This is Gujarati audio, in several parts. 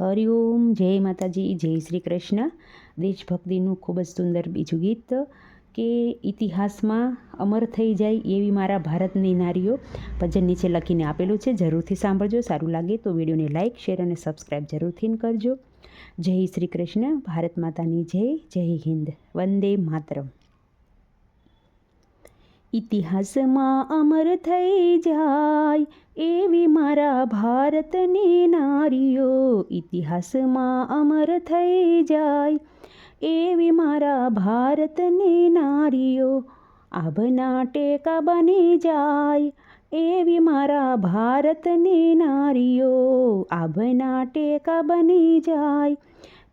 હરિઓમ જય માતાજી, જય શ્રી કૃષ્ણ. દેશભક્તિનું ખૂબ જ સુંદર બીજું ગીત કે ઇતિહાસમાં અમર થઈ જાય એવી મારા ભારતની નારીઓ ભજન નીચે લખીને આપેલું છે. જરૂરથી સાંભળજો, સારું લાગે તો વિડીયોને લાઇક શેર અને સબસ્ક્રાઈબ જરૂરથી કરજો. જય શ્રી કૃષ્ણ, ભારત માતાની જય જય હિન્દ, વંદે માતરમ. ઇતિહાસમાં અમર થઈ જાય એવી મારા ભારતની નારીઓ ઇતિહાસમાં અમર થઈ જાય. એવી મારા ભારતની નારીઓ આભના ટેકા બની જાય. એવી મારા ભારતની નારીઓ આભના ટેકા બની જાય.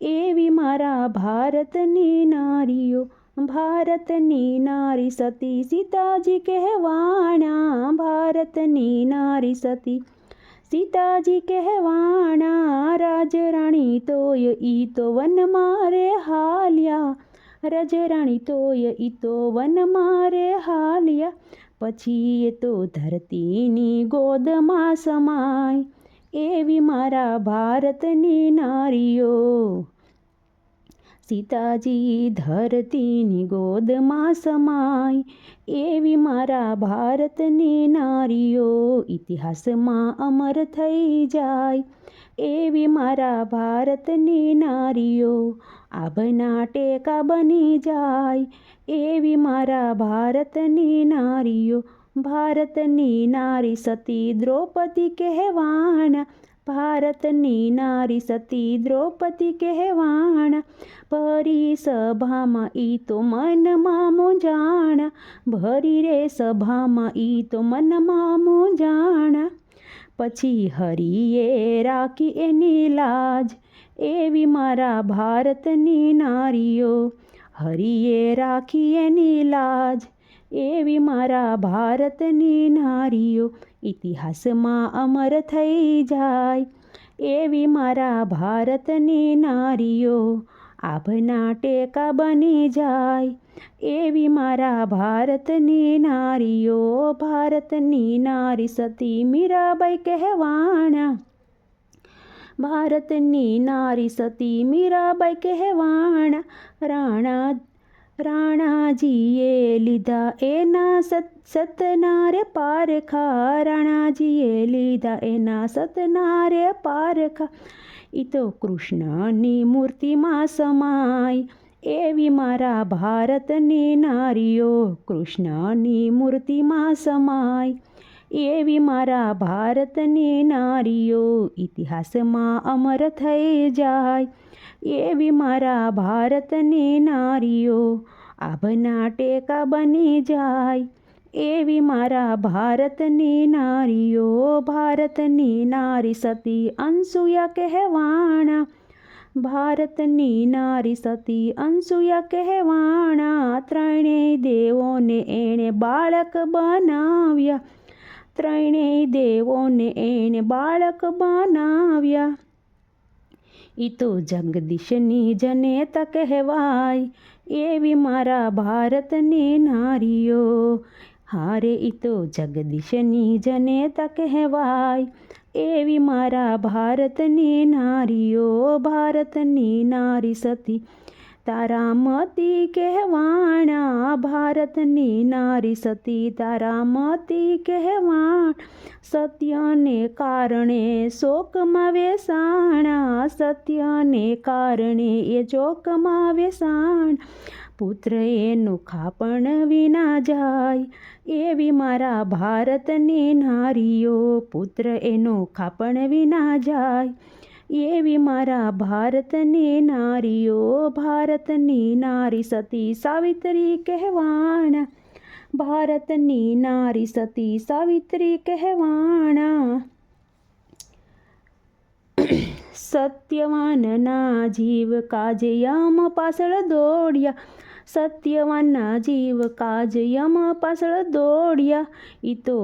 એવી મારા ભારતની નારીઓ ભારતની નારી સતી સીતાજી કહેવાણા. ભારતની નારી સતી સીતાજી કહેવાણા. રાજરાણી તોય ઈ તો વન મારે હાલ્યા. રજરાણી તોય ઈ તો વન મારે હાલ્યા. પછી એ તો ધરતીની ગોદમાં સમાય. એવી મારા ભારતની નારીઓ. સીતાજી ધરતીની ગોદમાં સમાય એવી મારા ભારતની નારીઓ ઇતિહાસમાં અમર થઈ જાય. એવી મારા ભારતની નારીઓ આભના ટેકા બની જાય. એવી મારા ભારતની નારીઓ ભારતની નારી સતી દ્રૌપદી કહેવાના ભારતની નારી સતી દ્રૌપદી કહેવાણા, ભરી સભામાં ઈ તો મનમાં મૂંઝાણા, ભરી રે સભામાં ઈ તો મનમાં મૂંઝાણા. પછી હરિએ રાખી એની લાજ, એવી મારા ભારતની નારીઓ. હરિએ રાખી એની લાજ, એવી મારા ભારતની નારીઓ. ઇતિહાસમાં અમર થઈ જાય. એવી મારા ભારતની નારીઓ આભના ટેકા બની જાય. એવી મારા ભારતની નારીઓ ભારતની નારી સતી મીરાબાઈ કહેવાણા. ભારતની નારી સતી મીરાબાઈ કહેવાણા. રાણા રાણાજીએ લીધા એના સત, સતનારે પારખા રાણાજીએ લીધા એના સતનારે પારખા એ તો કૃષ્ણની મૂર્તિમાં સમાય એવી મારા ભારતની નારીઓ કૃષ્ણની મૂર્તિમાં સમાય એવી મારા ભારતની નારીઓ ઇતિહાસમાં અમર થઈ જાય. એવી મારા ભારતની નારીઓ આભના ટેકા બની જાય? એવી મારા ભારતની નારીઓ, ભારતની નારી સતી અંસુયા કહેવાણા. ભારતની નારી સતી અંસુયા કહેવાણા, ત્રણેય દેવોને એણે બાળક બનાવ્યા. ત્રણેય દેવોને એણે બાળક બનાવ્યા. ઈ તો જગદીશની જનેતા કહેવાય એવી મારા ભારતની નારીઓ. હારે ઈ તો જગદીશની જનેતા કહેવાય એવી મારા ભારતની નારીઓ. ભારતની નારી સતી તારા મતી કહેવાણા ભારતની નારી સતી તારા મતી કહેવાણ સત્યને કારણે શોકમાં વેસાણા સત્યને કારણે એ ચોકમાં વેસાણ પુત્ર એનું ખાપણ વિના જાય એવી મારા ભારતની નારીઓ પુત્ર એનો ખાપણ વિના જાય એવી મારા ભારતની નારીઓ ભારતની નારી સતી સાવિત્રી કહેવાણા ભારતની નારી સતી સાવિત્રી કહેવાણા સત્યવાનના જીવ કાજે યમ પાછળ દોડ્યા સત્યવાનના જીવ કાજ યમ પાછળ દોડ્યા ઈ તો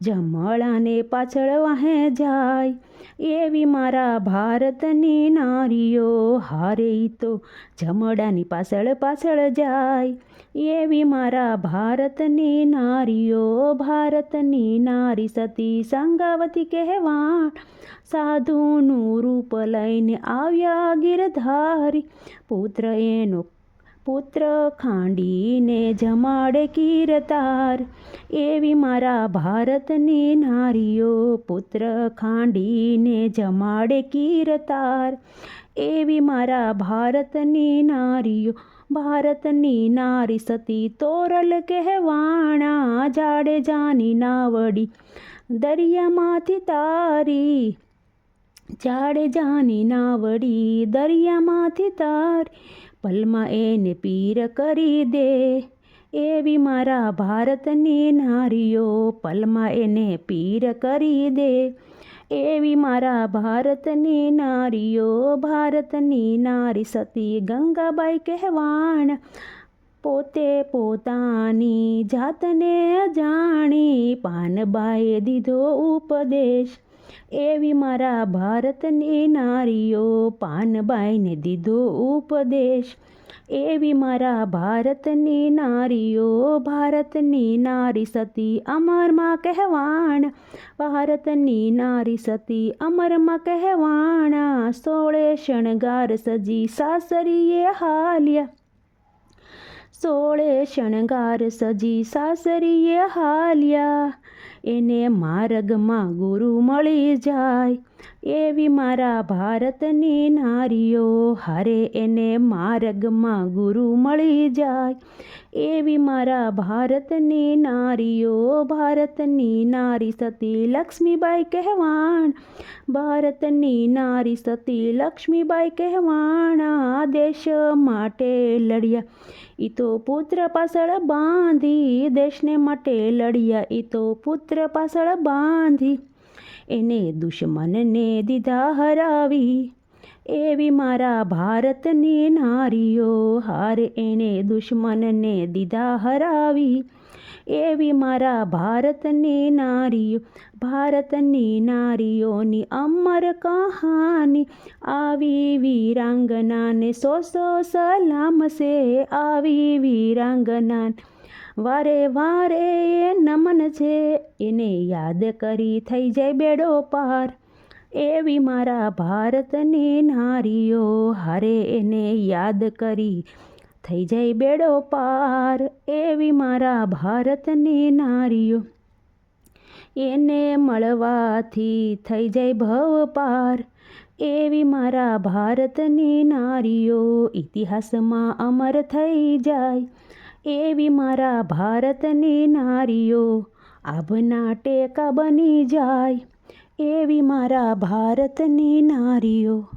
જમળાને પાછળ વાહે જાય એવી મારા ભારતની નારીઓ હારે તો જમડાની પાછળ પાછળ જાય. એવી મારા ભારતની નારીઓ ભારતની નારી સતી સંગાવતી કહેવાણ. સાધુનું રૂપ લઈને આવ્યા ગિરધારી, પુત્ર એનો પુત્ર ખાંડીને જમાડે કીરતાર. એવી મારા ભારતની નારીઓ પુત્ર ખાંડીને જમાડે કીરતાર. એવી મારા ભારતની નારીઓ, ભારતની નારી સતી તોરલ કહેવાણા જાડેજાની નાવડી, દરિયામાંથી તારી. જાડેજાની નાવડી, દરિયામાંથી તારી. પલમાં એને પીર કરી દે. એવી મારા ભારતની નારીઓ પલમાં એને પીર કરી દે. એવી મારા ભારતની નારીઓ ભારતની નારી સતી ગંગાબાઈ કહેવાણ. પોતે પોતાની જાતને જાણી પાનબાએ દીધો ઉપદેશ. એવી મારા ભારતની નારીઓ પાનબાઈને દીધો ઉપદેશ. એવી મારા ભારતની નારીઓ, ભારતની નારી સતી અમરમાં કહેવાણ. ભારતની નારી સતી અમરમાં કહેવાણા. સોળે શણગાર સજી સાસરીએ હાલ્યા. સોળે શણગાર સજી સાસરીએ હાલ્યા. એને માર્ગમાં ગુરુ મળી જાય. એવી મારા ભારતની નારીઓ, હારે એને માર્ગમાં ગુરુ મળી જાય. એવી મારા ભારતની નારીઓ, ભારતની નારી સતી લક્ષ્મીબાઈ કહેવાણ. ભારતની નારી સતી લક્ષ્મીબાઈ કહેવાણ, આ દેશ માટે લડ્યા. ઈ તો પુત્ર પાછળ બાંધી, દેશને માટે લડ્યા. ઈ તો પુત્ર પાછળ બાંધી. એને દુશ્મનને દીધા હરાવી. એવી મારા ભારતની નારીઓ, હાર એણે દુશ્મનને દીધા હરાવી. એવી મારા ભારતની નારીઓ, ભારતની નારીઓની અમર કહાની. આવી વીરાંગનાને સો સો સલામ સે આવી વીરાંગનાન વારે વારે એ નમન છે. એને યાદ કરી થઈ જાય બેડો પાર. એવી મારા ભારતની નારીઓ, હારે એને યાદ કરી થઈ જાય બેડો પાર. એવી મારા ભારતની નારીઓ, એને મળવાથી થઈ જાય ભવ પાર. એવી મારા ભારતની નારીઓ, ઇતિહાસમાં અમર થઈ જાય. એવી મારા ભારતની નારીઓ આભના ટેકા બની જાય. એવી મારા ભારતની નારીઓ